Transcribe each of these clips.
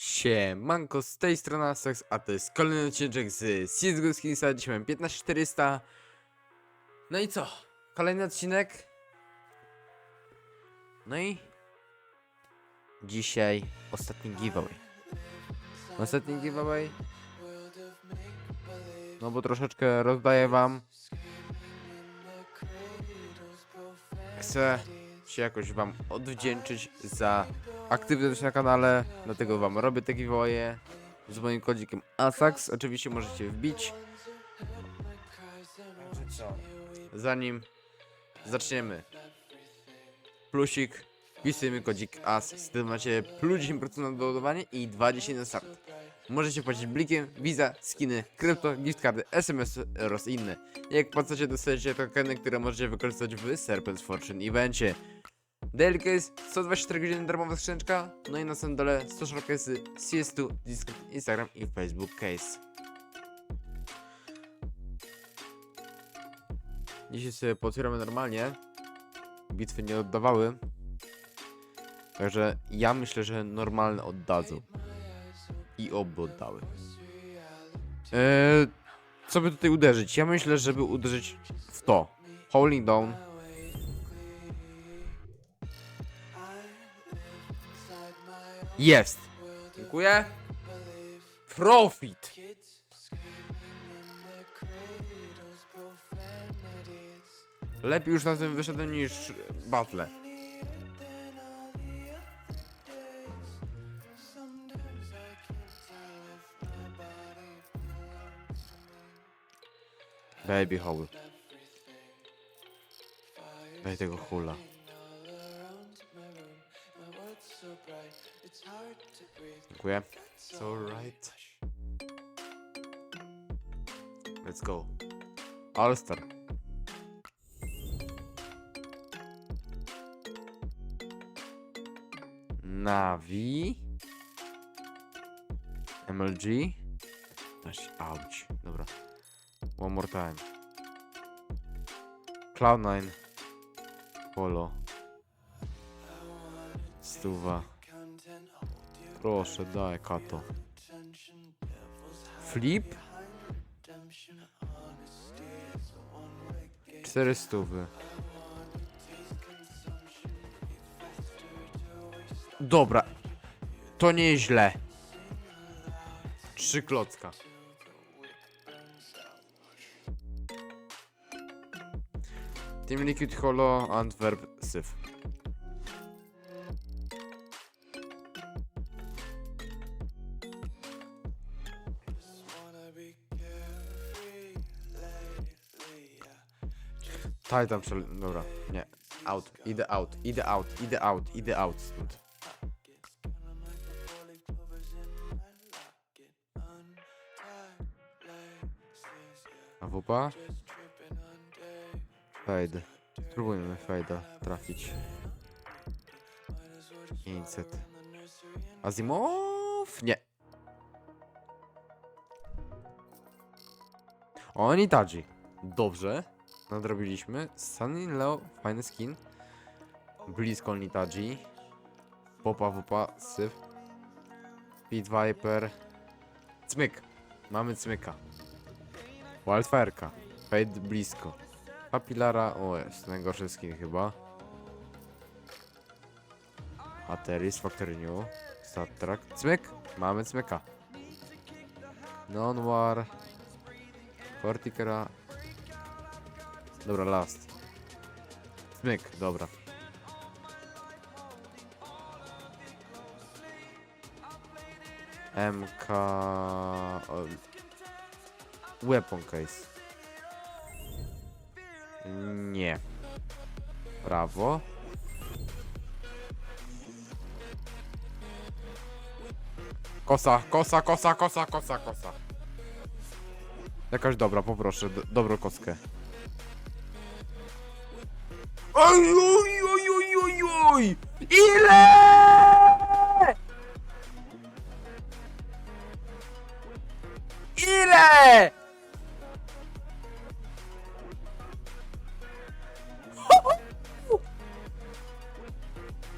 Siemanko, z tej strony Asax, a to jest kolejny odcinek z CSGO Skinsa, dzisiaj mamy 15400 No i co? Kolejny odcinek? No i Dzisiaj ostatni giveaway. Ostatni giveaway? No bo troszeczkę rozdaję wam. Chcę się jakoś wam odwdzięczyć za aktywność na kanale, dlatego wam robię te giveawaye z moim kodzikiem ASAX. Oczywiście możecie wbić. Zanim zaczniemy, plusik, wpisujemy kodzik AS, z tym macie plus 10% na doładowanie i 20 na start. Możecie płacić blikiem, Visa, skiny, krypto, gift cardy, SMS oraz inne. Jak płacicie dostajecie tokeny, które możecie wykorzystać w Serpent Fortune evencie. Daily Case, 124 godziny darmowa skrzyneczka, no i na samym dole 100 showcase, CS2, Discord, Instagram i Facebook Case. Dzisiaj sobie potwieramy normalnie. Bitwy nie oddawały. Także ja myślę, że normalne oddadzą. I oddały. Eee, co by tutaj uderzyć? Ja myślę, żeby uderzyć w to. Holding down. Jest. Dziękuję. Profit. Lepiej już na tym wyszedłem niż battle. Baby hole. Daj tego hula. Dziękuję. It's alright. Let's go. All-Star. Navi. MLG. Aż, Ouch. Dobra. One more time. Cloud9. Polo. Stuwa. Proszę, daj kato. Flip? Cztery stówy. Dobra. To nieźle. Trzy klocka. Team Liquid Holo Antwerp Syf. Titan przel... Dobra, nie. Out. Idę out, idę out, idę out, idę out stąd. A wupa? Fade. Spróbujmy Fade'a trafić. 500. Azimow? Nie. Oni Taji. Dobrze. Nadrobiliśmy. Sunny Leo, fajny skin. Blisko Nitaji. Popa, wupa, syf. Pit Viper. Cmyk. Mamy cmyka. Wildfire'ka. Fade blisko. Papilara, o jest, najgorszy skin chyba. Ateris, Factory New. Star Trek. Cmyk. Mamy cmyka. Non-war. Fortikera. Dobra, last. Smyk, dobra. MK... o, Weapon case. Nie. Prawo. Kosa, kosa, kosa, kosa, kosa, kosa. Jakaś dobra, poproszę, do, dobrą koskę. Oj, oj, oj, oj, oj, oj! Ile? Ile?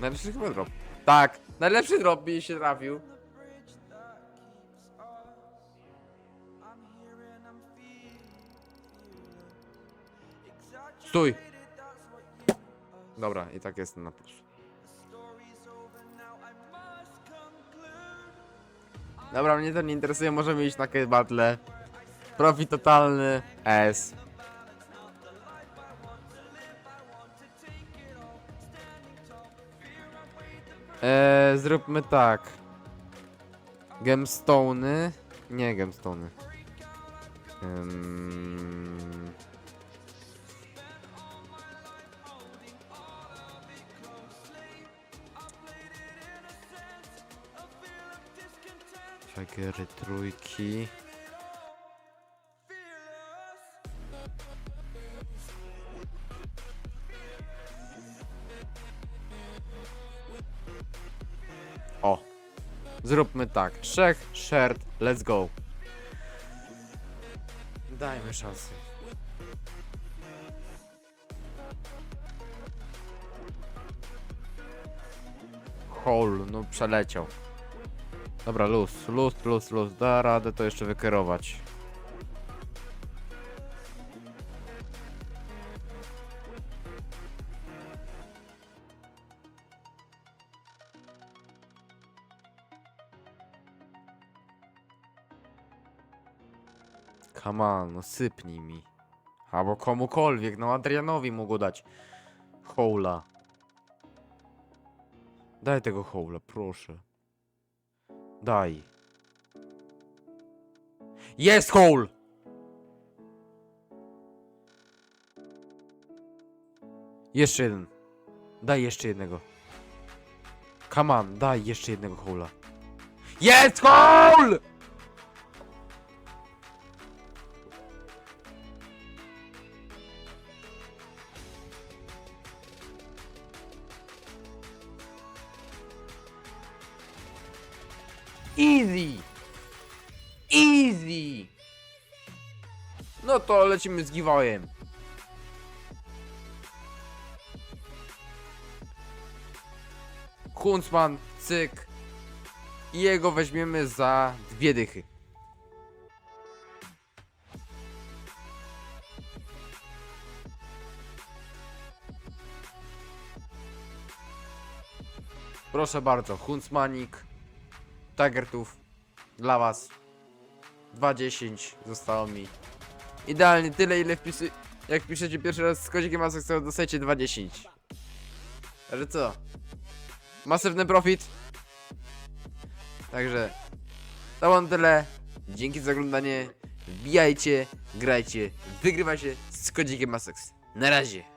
Najlepszy chyba drop. Tak, najlepszy drop mi się trafił. Stój! Dobra, i tak jestem na plus. Dobra, mnie to nie interesuje, możemy iść na Battle. Profit totalny, S. Eee, zróbmy tak. Gemstone'y. Nie gemstone'y. Um... Fagiery trójki. Zróbmy tak. Trzech, shared, let's go. Dajmy szansę. Hole, no przeleciał. Dobra, luz, luz, luz, luz. Da radę to jeszcze wykierować. Come on, no sypnij mi. Albo komukolwiek, no Adrianowi mógł dać. Hola. Daj tego hola, proszę. Daj. Jest hole! Jeszcze jeden. Daj jeszcze jednego. Come on, daj jeszcze jednego hola. Jest hole! Easy! Easy! No to lecimy z giveawayem. Huntsman, cyk. I jego weźmiemy za dwie dychy. Proszę bardzo, Huntsmanik. Tigertów dla was. 2.10 zostało mi. Idealnie tyle ile wpisy jak piszecie pierwszy raz z kodzikiem Asek to dostajecie 2.10 ale co? Masywny profit. Także to mam tyle. Dzięki za oglądanie. Wbijajcie grajcie wygrywajcie z kodzikiem Asex na razie